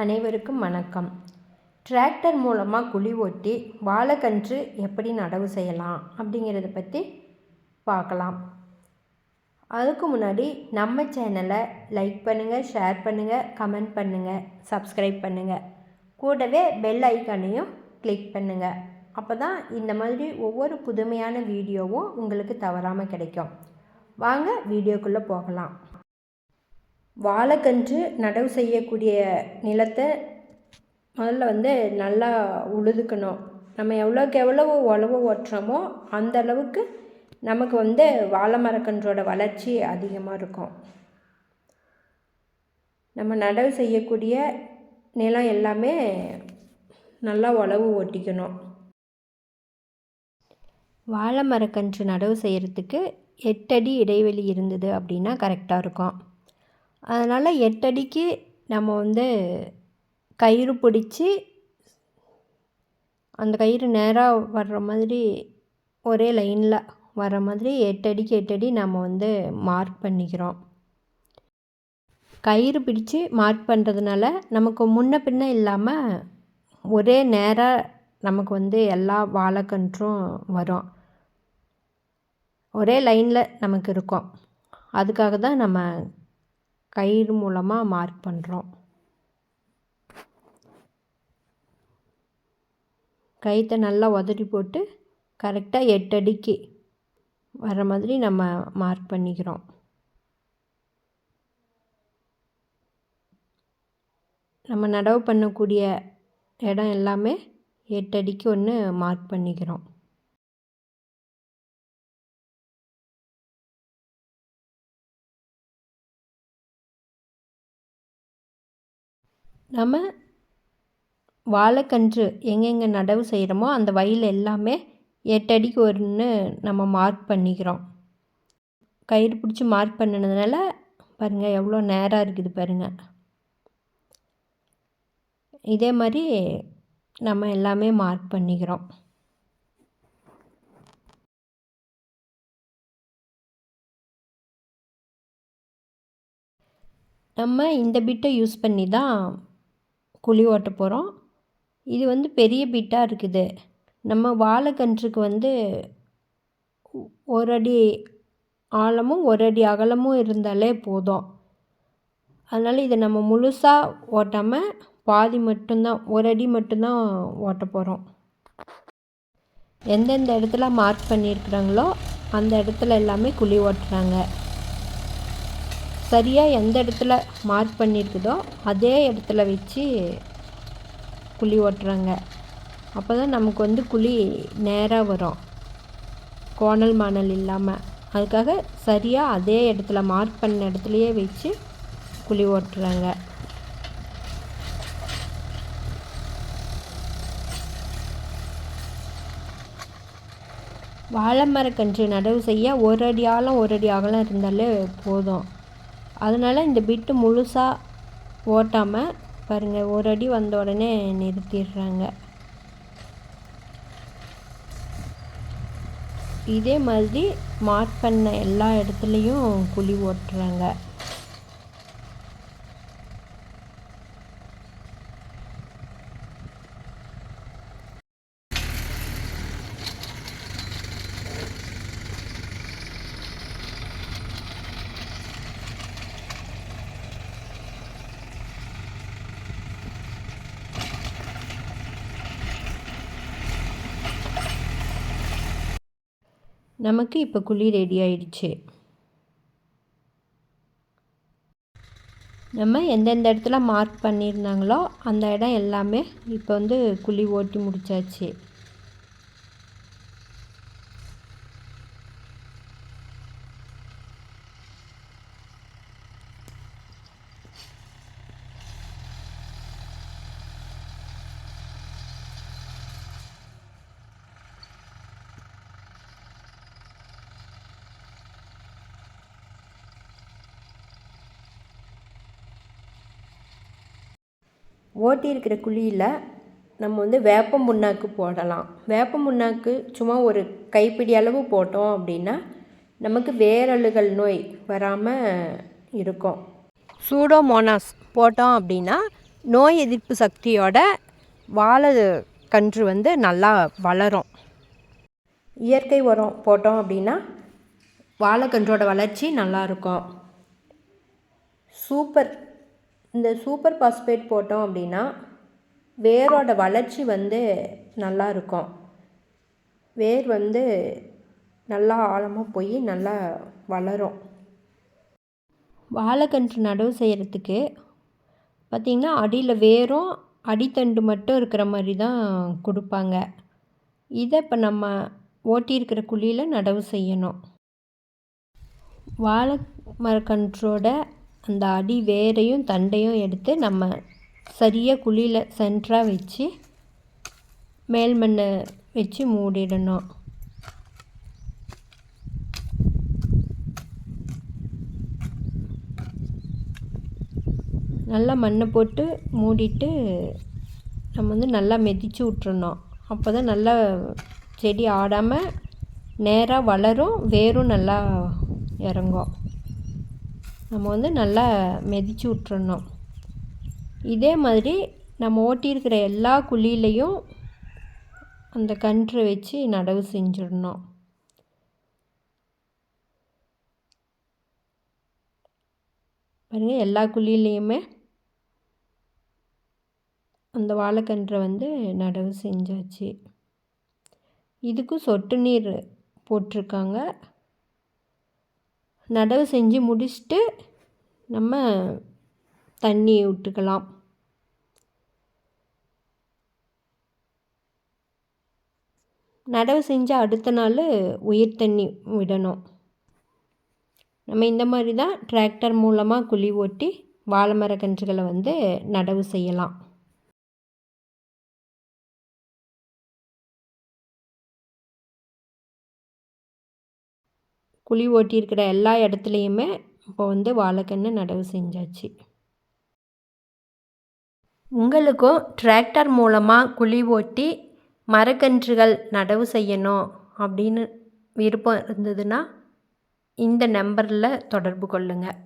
அனைவருக்கும் வணக்கம். டிராக்டர் மூலமாக குழி ஓட்டி வாழைக்கன்று எப்படி நடவு செய்யலாம் அப்படிங்கிறத பற்றி பார்க்கலாம். அதுக்கு முன்னாடி நம்ம சேனலை லைக் பண்ணுங்கள் ஷேர் பண்ணுங்கள் கமெண்ட் பண்ணுங்கள் சப்ஸ்கிரைப் பண்ணுங்கள் கூடவே பெல் ஐக்கானையும் கிளிக் பண்ணுங்கள் அப்போ தான் இந்த மாதிரி ஒவ்வொரு புதுமையான வீடியோவும் உங்களுக்கு தவறாமல் கிடைக்கும். வாங்க வீடியோக்குள்ளே போகலாம். வாழைக்கன்று நடவு செய்யக்கூடிய நிலத்தை முதல்ல வந்து நல்லா உழுதுக்கணும். நம்ம எவ்வளோக்கு எவ்வளோ உழவு ஓட்டுறோமோ அந்த அளவுக்கு நமக்கு வந்து வாழை மரக்கன்றோட வளர்ச்சி அதிகமாக இருக்கும். நம்ம நடவு செய்யக்கூடிய நிலம் எல்லாமே நல்லா உழவு ஓட்டிக்கணும். வாழை மரக்கன்று நடவு செய்கிறதுக்கு எட்டடி இடைவெளி இருந்தது அப்படின்னா கரெக்டாக இருக்கும். அதனால் எட்டடிக்கு நம்ம வந்து கயிறு பிடிச்சி அந்த கயிறு நேராக வர்ற மாதிரி ஒரே லைனில் வர மாதிரி எட்டடிக்கு எட்டடி நம்ம வந்து மார்க் பண்ணிக்கிறோம். கயிறு பிடிச்சு மார்க் பண்ணுறதுனால நமக்கு முன்ன பின்ன இல்லாமல் ஒரே நேராக நமக்கு வந்து எல்லா வாழைக்கன்றும் வரும். ஒரே லைனில் நமக்கு இருக்கும். அதுக்காக தான் நம்ம கயிறு மூலமாக மார்க் பண்ணுறோம் கயிற்றை நல்லா உதறி போட்டு கரெக்டாக எட்டு அடிக்கு வர மாதிரி நம்ம மார்க் பண்ணிக்கிறோம். நம்ம நடவு பண்ணக்கூடிய இடம் எல்லாமே எட்டு அடிக்கு ஒன்று மார்க் பண்ணிக்கிறோம். நம்ம வாழைக்கன்று எங்கெங்கே நடவு செய்கிறோமோ அந்த வயல் எல்லாமே எட்டடிக்கு ஒன்று நம்ம மார்க் பண்ணிக்கிறோம். கயிறு பிடிச்சி மார்க் பண்ணினதுனால பாருங்கள் எவ்வளோ நேராக இருக்குது பாருங்கள் இதே மாதிரி நம்ம எல்லாமே மார்க் பண்ணிக்கிறோம். நம்ம இந்த பிட்டை யூஸ் பண்ணி தான் குழி ஓட்ட போகிறோம் இது வந்து பெரிய பிட்டாக இருக்குது. நம்ம வாழைக்கன்றுக்கு வந்து ஒரு அடி ஆழமும் ஒரு அடி அகலமும் இருந்தாலே போதும். அதனால் இதை நம்ம முழுசாக ஓட்டாமல் பாதி மட்டும்தான் ஒரு அடி மட்டும்தான் ஓட்ட போகிறோம் எந்தெந்த இடத்துல மார்க் பண்ணியிருக்கிறாங்களோ அந்த இடத்துல எல்லாமே குழி ஓட்டுறாங்க. சரியாக எந்த இடத்துல மார்க் பண்ணியிருக்குதோ அதே இடத்துல வச்சு குழி ஓட்டுறாங்க. அப்போ தான் நமக்கு வந்து குழி நேராக வரும். கோணல் மாணல் இல்லாமல் அதுக்காக சரியாக அதே இடத்துல மார்க் பண்ண இடத்துலையே வச்சு குழி ஓட்டுறாங்க. வாழை மரக்கன்று நடவு செய்ய ஒரு அடி ஆழம் ஒரு அடி அகலம் இருந்தாலே போதும். அதனால் இந்த பிட்டு முழுசாக ஓட்டாமல் பாருங்கள் ஒரு அடி வந்த உடனே நிறுத்திடுறாங்க. இதே மாதிரி மார்க் பண்ண எல்லா இடத்துலையும் குழி ஓட்டுறாங்க. நமக்கு இப்போ குழி ரெடி ஆயிடுச்சு. நம்ம எந்தெந்த இடத்துல மார்க் பண்ணியிருந்தாங்களோ அந்த இடம் எல்லாமே இப்போ வந்து குழி ஓட்டி முடிச்சாச்சு. ஓட்டி இருக்கிற குழியில் நம்ம வந்து வேப்பம் புண்ணாக்கு போடலாம். வேப்பம் புண்ணாக்கு சும்மா ஒரு கைப்பிடி அளவு போட்டோம் அப்படின்னா நமக்கு வேரழுகல் நோய் வராமல் இருக்கும். சூடோமோனாஸ் போட்டோம் அப்படின்னா நோய் எதிர்ப்பு சக்தியோட வாழை கன்று வந்து நல்லா வளரும். இயற்கை உரம் போட்டோம் அப்படின்னா வாழைக்கன்றோட வளர்ச்சி நல்லாயிருக்கும் சூப்பர் இந்த சூப்பர் பாஸ்பேட் போட்டோம் அப்படின்னா வேரோட வளர்ச்சி வந்து நல்லா இருக்கும். வேர் வந்து நல்லா ஆழமாக போய் நல்லா வளரும். வாழைக்கன்று நடவு செய்கிறதுக்கு பார்த்திங்கன்னா அடியில் வேரும் அடித்தண்டு மட்டும் இருக்கிற மாதிரி தான் கொடுப்பாங்க. இதை இப்போ நம்ம ஓட்டியிருக்கிற குழியில் நடவு செய்யணும். வாழை மரக்கன்றோட அந்த அடி வேரையும் தண்டையும் எடுத்து நம்ம சரியாக குழியில் சென்டராக வச்சு மேல் மண்ணை வச்சு மூடிடணும். நல்லா மண்ணை போட்டு மூடிட்டு நம்ம வந்து நல்லா மெதிச்சு விட்றணும் அப்போ தான் நல்லா செடி ஆடாமல் நேராக வளரும் வேரும் நல்லா இறங்கும். நம்ம வந்து நல்லா மெதிச்சு விட்றணும் இதே மாதிரி நம்ம ஓட்டியிருக்கிற எல்லா குழியிலையும் அந்த கன்று வச்சு நடவு செஞ்சிடணும். பாருங்கள் எல்லா குழியிலையுமே அந்த வாழைக்கன்றை வந்து நடவு செஞ்சாச்சு. இதுக்கும் சொட்டு நீர் போட்டிருக்காங்க. நடவு செஞ்சு முடிச்சுட்டு நம்ம தண்ணி விட்டுக்கலாம். நடவு செஞ்ச அடுத்த நாள் உயிர் தண்ணி விடணும். நம்ம இந்த மாதிரி தான் டிராக்டர் மூலமாக குழி ஓட்டி வாழை மரக்கன்றுகளை வந்து நடவு செய்யலாம். குழி ஓட்டியிருக்கிற எல்லா இடத்துலையுமே இப்போ வந்து வாழைக்கன்று நடவு செஞ்சாச்சு. உங்களுக்கும் டிராக்டர் மூலமாக குழி ஓட்டி மரக்கன்றுகள் நடவு செய்யணும் அப்படின்னு விருப்பம் இருந்ததுன்னா இந்த நம்பரில் தொடர்பு கொள்ளுங்கள்